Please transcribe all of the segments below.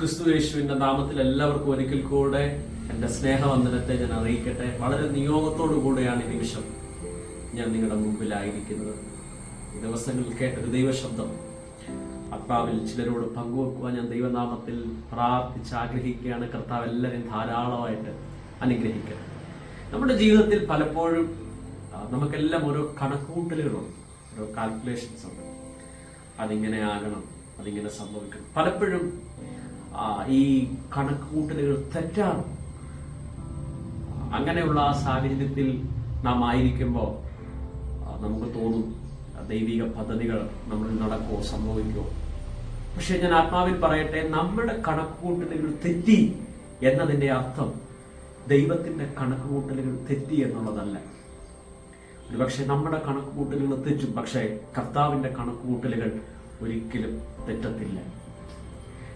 ക്രിസ്തു യേശുവിന്റെ നാമത്തിൽ എല്ലാവർക്കും ഒരിക്കൽ കൂടെ എന്റെ സ്നേഹവന്ദനത്തെ ഞാൻ അറിയിക്കട്ടെ. വളരെ നിയോഗത്തോടു കൂടെയാണ് ഈ നിമിഷം ഞാൻ നിങ്ങളുടെ മുമ്പിലായിരിക്കുന്നത്. ഈ ദിവസങ്ങളിൽ കേട്ട ഒരു ദൈവശബ്ദം. ആത്മാവിൽ ചിലരോട് പങ്കുവെക്കുവാൻ ഞാൻ ദൈവനാമത്തിൽ പ്രാർത്ഥിച്ച് ആഗ്രഹിക്കുകയാണ്. കർത്താവ് എല്ലാവരെയും ധാരാളമായിട്ട് അനുഗ്രഹിക്കട്ടെ. നമ്മുടെ ജീവിതത്തിൽ പലപ്പോഴും നമുക്കെല്ലാം ഓരോ കണക്കുകൂട്ടലുകളുണ്ട് ഓരോ കാൽക്കുലേഷൻസ് ഉണ്ട്. അതിങ്ങനെ ആകണം അതിങ്ങനെ സംഭവിക്കണം. പലപ്പോഴും ആ, കണക്ക് കൂട്ടലുകൾ തെറ്റാണ്. അങ്ങനെയുള്ള ആ സാഹചര്യത്തിൽ നാം ആയിരിക്കുമ്പോൾ നമുക്ക് തോന്നും ദൈവിക പദ്ധതികൾ നമ്മളിൽ നടക്കുമോ സംഭവിക്കുമോ പക്ഷെ ഞാൻ ആത്മാവിൽ പറയട്ടെ നമ്മുടെ കണക്കുകൂട്ടലുകൾ തെറ്റി എന്നതിന്റെ അർത്ഥം ദൈവത്തിന്റെ കണക്കുകൂട്ടലുകൾ തെറ്റി എന്നുള്ളതല്ല. ഒരുപക്ഷെ നമ്മുടെ കണക്കുകൂട്ടലുകൾ തെറ്റും പക്ഷേ കർത്താവിന്റെ കണക്കുകൂട്ടലുകൾ ഒരിക്കലും തെറ്റത്തില്ല.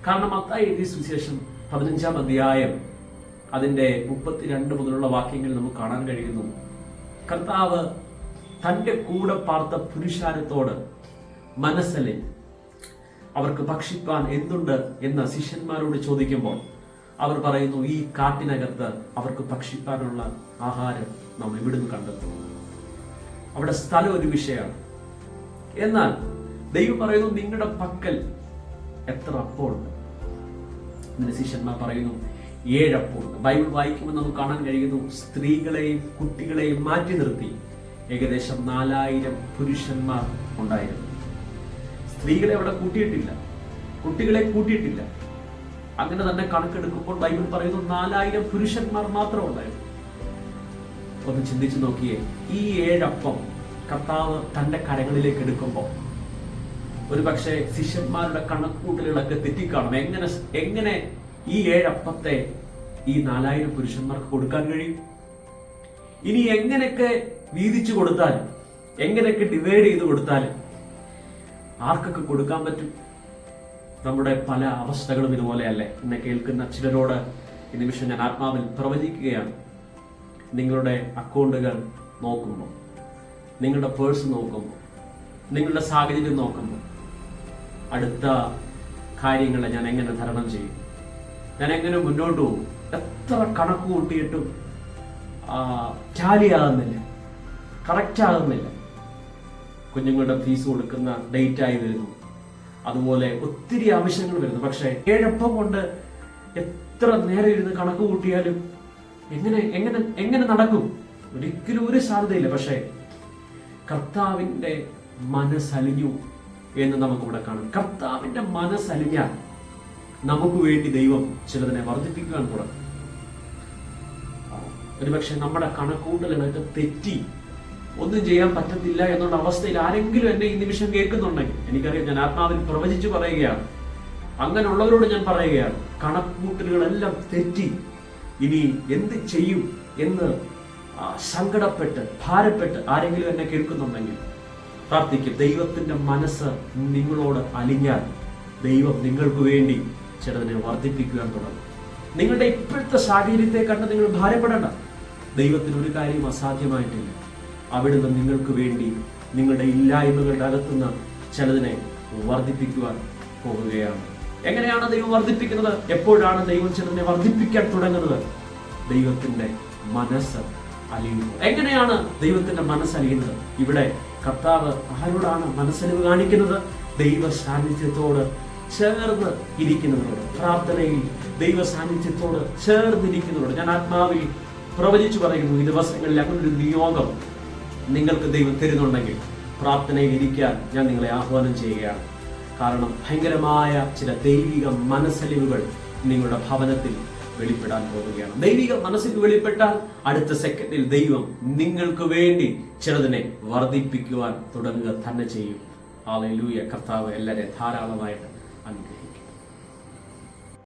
കാരണം മത്തായി എഴുതിയ സുവിശേഷം പതിനഞ്ചാം അധ്യായം അതിന്റെ മുപ്പത്തിരണ്ട് മുതലുള്ള വാക്യങ്ങൾ നമുക്ക് കാണാൻ കഴിയുന്നു. കർത്താവ് തന്റെ കൂടെ പാർത്ത പുരുഷാരത്തോട് മനസ്സിലെ അവർക്ക് ഭക്ഷിപ്പാൻ എന്തുണ്ട് എന്ന് ശിഷ്യന്മാരോട് ചോദിക്കുമ്പോൾ അവർ പറയുന്നു ഈ കാട്ടിനകത്ത് അവർക്ക് ഭക്ഷിപ്പാനുള്ള ആഹാരം നാം എവിടുന്ന് കണ്ടെത്തും. അവിടെ സ്ഥലം ഒരു വിഷയമാണ്. എന്നാൽ ദൈവം പറയുന്നു നിങ്ങളുടെ പക്കൽ എത്ര അപ്പമുണ്ട് എന്നിട്ട് ശിഷ്യന്മാർ പറയുന്നു. ഏഴപ്പോൾ. ബൈബിൾ വായിക്കുമ്പോൾ നമുക്ക് കാണാൻ കഴിയുന്നു സ്ത്രീകളെയും കുട്ടികളെയും മാറ്റി നിർത്തി. ഏകദേശം നാലായിരം പുരുഷന്മാർ ഉണ്ടായിരുന്നു. സ്ത്രീകളെ അവിടെ കൂട്ടിയിട്ടില്ല. കുട്ടികളെ കൂട്ടിയിട്ടില്ല. അങ്ങനെ തന്നെ കണക്കെടുക്കുമ്പോൾ ബൈബിൾ പറയുന്നു നാലായിരം പുരുഷന്മാർ മാത്രം ഉണ്ടായിരുന്നു. ഒന്ന് ചിന്തിച്ചു നോക്കിയേ ഈ ഏഴപ്പം കർത്താവ് തന്റെ കരങ്ങളിലേക്ക് എടുക്കുമ്പോൾ ഒരു പക്ഷേ ശിഷ്യന്മാരുടെ കണക്കൂട്ടലുകളൊക്കെ തെറ്റിക്കാണും. എങ്ങനെ എങ്ങനെ ഈ ഏഴപ്പത്തെ ഈ നാലായിരം പുരുഷന്മാർക്ക് കൊടുക്കാൻ കഴിയും? ഇനി എങ്ങനെയൊക്കെ വീതിച്ചു കൊടുത്താൽ എങ്ങനെയൊക്കെ ഡിവൈഡ് ചെയ്ത് കൊടുത്താലും ആർക്കൊക്കെ കൊടുക്കാൻ പറ്റും? നമ്മുടെ പല അവസ്ഥകളും ഇതുപോലെയല്ലേ എന്നെ കേൾക്കുന്ന ചിലരോട് ഈ നിമിഷം ഞാൻ ആത്മാവിൽ പ്രവചിക്കുകയാണ്. നിങ്ങളുടെ അക്കൗണ്ടുകൾ നോക്കുമ്പോൾ നിങ്ങളുടെ പേഴ്സ് നോക്കുമ്പോൾ നിങ്ങളുടെ സാഹചര്യം നോക്കുമ്പോൾ അടുത്ത കാര്യങ്ങളെ ഞാൻ എങ്ങനെ തരണം ചെയ്യും? ഞാൻ എങ്ങനെ മുന്നോട്ട് പോകും? എത്ര കണക്ക് കൂട്ടിയിട്ടും ടാലിയാകുന്നില്ല കറക്റ്റ് ആകുന്നില്ല. കുഞ്ഞുങ്ങളുടെ ഫീസ് കൊടുക്കുന്ന ഡേറ്റ് ആയി വരുന്നു. അതുപോലെ ഒത്തിരി ആവശ്യങ്ങൾ വരുന്നു. പക്ഷേ ഏഴപ്പം കൊണ്ട് എത്ര നേരം ഇരുന്ന് കണക്ക് കൂട്ടിയാലും എങ്ങനെ എങ്ങനെ എങ്ങനെ നടക്കും? ഒരിക്കലും ഒരു സാധ്യതയില്ല. പക്ഷേ കർത്താവിന്റെ മനസ്സലിഞ്ഞു എന്ന് നമുക്കിവിടെ കാണാം. കർത്താവിന്റെ മനസ്സലിഞ്ഞാൽ നമുക്ക് വേണ്ടി ദൈവം ചിലതിനെ വർദ്ധിപ്പിക്കുവാൻ തുടങ്ങും ഒരുപക്ഷെ നമ്മുടെ കണക്കൂട്ടലുകളൊക്കെ തെറ്റി ഒന്നും ചെയ്യാൻ പറ്റത്തില്ല എന്നുള്ള അവസ്ഥയിൽ ആരെങ്കിലും എന്നെ ഈ നിമിഷം കേൾക്കുന്നുണ്ടെങ്കിൽ എനിക്കറിയാം ഞാൻ ആത്മാവിൽ പ്രവചിച്ചു പറയുകയാണ്. അങ്ങനെയുള്ളവരോട് ഞാൻ പറയുകയാണ് കണക്കൂട്ടലുകളെല്ലാം തെറ്റി. ഇനി എന്ത് ചെയ്യും? എന്ന് സങ്കടപ്പെട്ട് ഭാരപ്പെട്ട് ആരെങ്കിലും എന്നെ കേൾക്കുന്നുണ്ടെങ്കിൽ പ്രാർത്ഥിക്കും. ദൈവത്തിന്റെ മനസ്സ് നിങ്ങളോട് അലിഞ്ഞാൽ ദൈവം നിങ്ങൾക്ക് വേണ്ടി ചിലതിനെ വർദ്ധിപ്പിക്കുവാൻ തുടങ്ങും. നിങ്ങളുടെ ഇപ്പോഴത്തെ സാഹചര്യത്തെ കണ്ട് നിങ്ങൾ ഭാരപ്പെടേണ്ട. ദൈവത്തിന് ഒരു കാര്യം അസാധ്യമായിട്ടില്ല. അവിടുന്ന് നിങ്ങൾക്ക് വേണ്ടി നിങ്ങളുടെ ഇല്ലായ്മകളുടെ അകത്തുനിന്ന് ചിലതിനെ വർദ്ധിപ്പിക്കുവാൻ പോകുകയാണ് എങ്ങനെയാണ് ദൈവം വർദ്ധിപ്പിക്കുന്നത്? എപ്പോഴാണ് ദൈവം ചിലതിനെ വർദ്ധിപ്പിക്കാൻ തുടങ്ങുന്നത്? ദൈവത്തിന്റെ മനസ്സ് അലിയുന്നു എങ്ങനെയാണ് ദൈവത്തിന്റെ മനസ്സലിയുന്നത്? ഇവിടെ കർത്താവ് ആരോടാണ് മനസ്സലിവ് കാണിക്കുന്നത്? ദൈവ സാന്നിധ്യത്തോട് ചേർന്ന് ഇരിക്കുന്നവരോട്. പ്രാർത്ഥനയിൽ ദൈവ സാന്നിധ്യത്തോട് ചേർന്നിരിക്കുന്നവരോട്. ഞാൻ ആത്മാവിൽ പ്രവചിച്ചു പറയുന്നു ഈ ദിവസങ്ങളിൽ അങ്ങനൊരു നിയോഗം നിങ്ങൾക്ക് ദൈവം തരുന്നുണ്ടെങ്കിൽ പ്രാർത്ഥനയിൽ ഇരിക്കാൻ ഞാൻ നിങ്ങളെ ആഹ്വാനം ചെയ്യുകയാണ്. കാരണം ഭയങ്കരമായ ചില ദൈവിക മനസ്സലിവുകൾ നിങ്ങളുടെ ഭവനത്തിൽ വെളിപ്പെടാൻ പോവുകയാണ്. ദൈവിക മനസ്സിൽ വെളിപ്പെട്ടാൽ അടുത്ത സെക്കൻഡിൽ ദൈവം നിങ്ങൾക്ക് വേണ്ടി ചിലതിനെ വർദ്ധിപ്പിക്കുവാൻ തുടങ്ങുക തന്നെ ചെയ്യും. ആളെ ലൂയ കർത്താവ് എല്ലാവരെയും ധാരാളമായിട്ട് അനുഗ്രഹിക്കും.